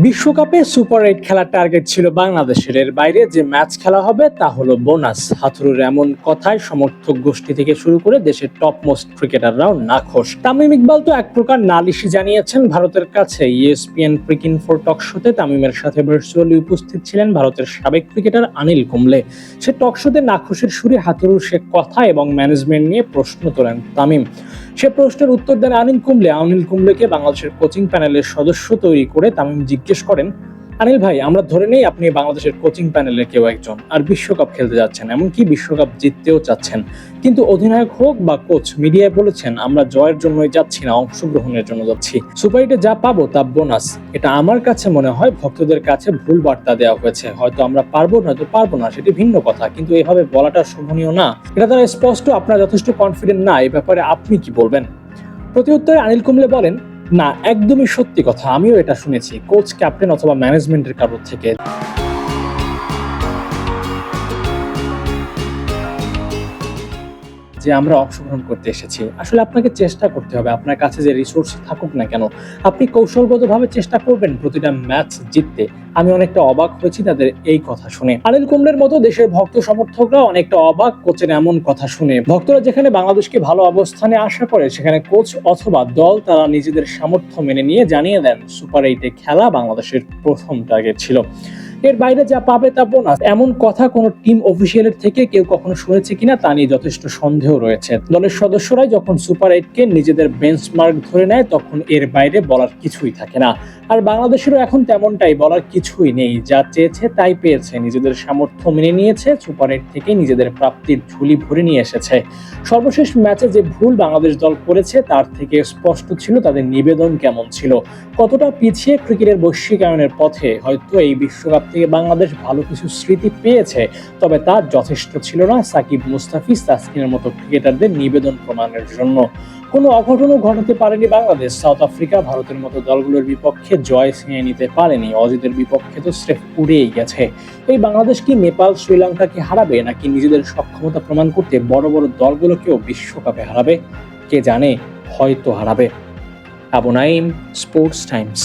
বিশ্বকাপে super eight খেলার target ছিল বাংলাদেশের। এর বাইরে যে ম্যাচ খেলা হবে তা হলো বোনাস। হাথুরুর এমন কথায় সমর্থক গোষ্ঠী থেকে শুরু করে দেশের টপ মোস্ট ক্রিকেটাররাও নাখোশ। তামিম ইকবাল তো এক প্রকার নালিশি জানিয়েছেন ভারতের কাছে। ইএসপিএন ক্রিকিন ফোর টক শোতে তামিমের সাথে ভার্চুয়ালি উপস্থিত ছিলেন ভারতের সাবেক ক্রিকেটার আনিল কুম্বলে। সে টক শোতে নাখোশের সুরে হাথুরুর সে কথা এবং ম্যানেজমেন্ট নিয়ে প্রশ্ন তোলেন তামিম। সে প্রশ্নের উত্তর দেন আনিল কুম্বলে। আনিল কুম্বলেকে বাংলাদেশের কোচিং প্যানেলের সদস্য তৈরি করে তামিম জিজ্ঞেস করেন অনিল ভাই, আমরা ধরে নেই আপনি বাংলাদেশের কোচিং প্যানেলের কেউ একজন, আর বিশ্বকাপ খেলতে যাচ্ছেন, এমনকি বিশ্বকাপ জিততেও চাচ্ছেন। কিন্তু অধিনায়ক হোক বা কোচ, মিডিয়ায় বলেছেন, আমরা জয়ের জন্যই যাচ্ছি না, অংশগ্রহণের জন্য যাচ্ছি। সুপার এইটে যা পাবো তা বোনাস। এটা আমার কাছে মনে হয় ভক্তদের কাছে ভুল বার্তা দেওয়া হয়েছে। হয়তো আমরা পারব না নয়তো পারব না, সেটি ভিন্ন কথা, কিন্তু এভাবে বলাটা শোভনীয় না। এটা তারা স্পষ্ট, আপনারা যথেষ্ট কনফিডেন্ট না, এ ব্যাপারে আপনি কি বলবেন? প্রতি উত্তরে আনিল কুম্বলে বলেন না একদমই সত্যি কথা আমিও এটা শুনেছি কোচ ক্যাপ্টেন অথবা ম্যানেজমেন্টের কারোর থেকে। যে আমরা অংশগ্রহণ করতে এসেছি। আসলে আপনাকে চেষ্টা করতে হবে, আপনার কাছে যে রিসোর্স থাকুক না কেন, আপনি কৌশলগতভাবে চেষ্টা করবেন প্রতিটা ম্যাচ জিততে। আমি অনেকটা অবাক হয়েছি তাদের এই কথা শুনে। আনিল কুম্বলের মতো দেশের ভক্ত সমর্থকরা অনেকটা অবাক কোচের এমন কথা শুনে। ভক্তরা যেখানে বাংলাদেশকে ভালো অবস্থানে আশা করে, সেখানে কোচ অথবা দল তারা নিজেদের সামর্থ্য মেনে নিয়ে জানিয়ে দেন, সুপার এইটে খেলা বাংলাদেশের প্রথম টার্গেট ছিল। এর বাইরে যা পাবে তা বোনাস এমন কথা কোনো টিম অফিসিয়ালের থেকে কেউ কখনো শুনেছে কিনা তা নিয়ে যথেষ্ট সন্দেহ রয়েছে। দলের সদস্যরাই যখন সুপার এইটকে নিজেদের বেঞ্চমার্ক ধরে নেয়, তখন এর বাইরে বলার কিছুই থাকে না। আর বাংলাদেশেরও এখন তেমনটাই বলার কিছুই নেই। যা চেয়েছে তাই পেয়েছে। নিজেদের সামর্থ্য মেনে নিয়েছে। সুপার এইট থেকে নিজেদের প্রাপ্তির ঝুলি ভরে নিয়ে এসেছে। সর্বশেষ ম্যাচে যে ভুল বাংলাদেশ দল করেছে, তার থেকে স্পষ্ট ছিল তাদের নিবেদন কেমন ছিল। কতটা পিছিয়ে ক্রিকেটের বৈশ্বিকায়নের পথে হয়তো এই বিশ্বকাপ থেকে বাংলাদেশ ভালো কিছু স্মৃতি পেয়েছে, তবে তার যথেষ্ট ছিল না সাকিব মুস্তাফিজ তাসকিনের মতো ক্রিকেটারদের নিবেদন প্রমাণের জন্য। কোনো অঘটনও ঘটাতে পারেনি বাংলাদেশ। সাউথ আফ্রিকা ভারতের মতো দলগুলোর বিপক্ষে জয় ছিনিয়ে নিতে পারেনি। অজিতের বিপক্ষে তো স্রেফ উড়েই গেছে। এই বাংলাদেশ কি নেপাল, শ্রীলঙ্কাকে হারাবে, নাকি নিজেদের সক্ষমতা প্রমাণ করতে বড় বড় দলগুলোকেও বিশ্বকাপে হারাবে? কে জানে, হয়তো হারাবে। Abu Naim sports times.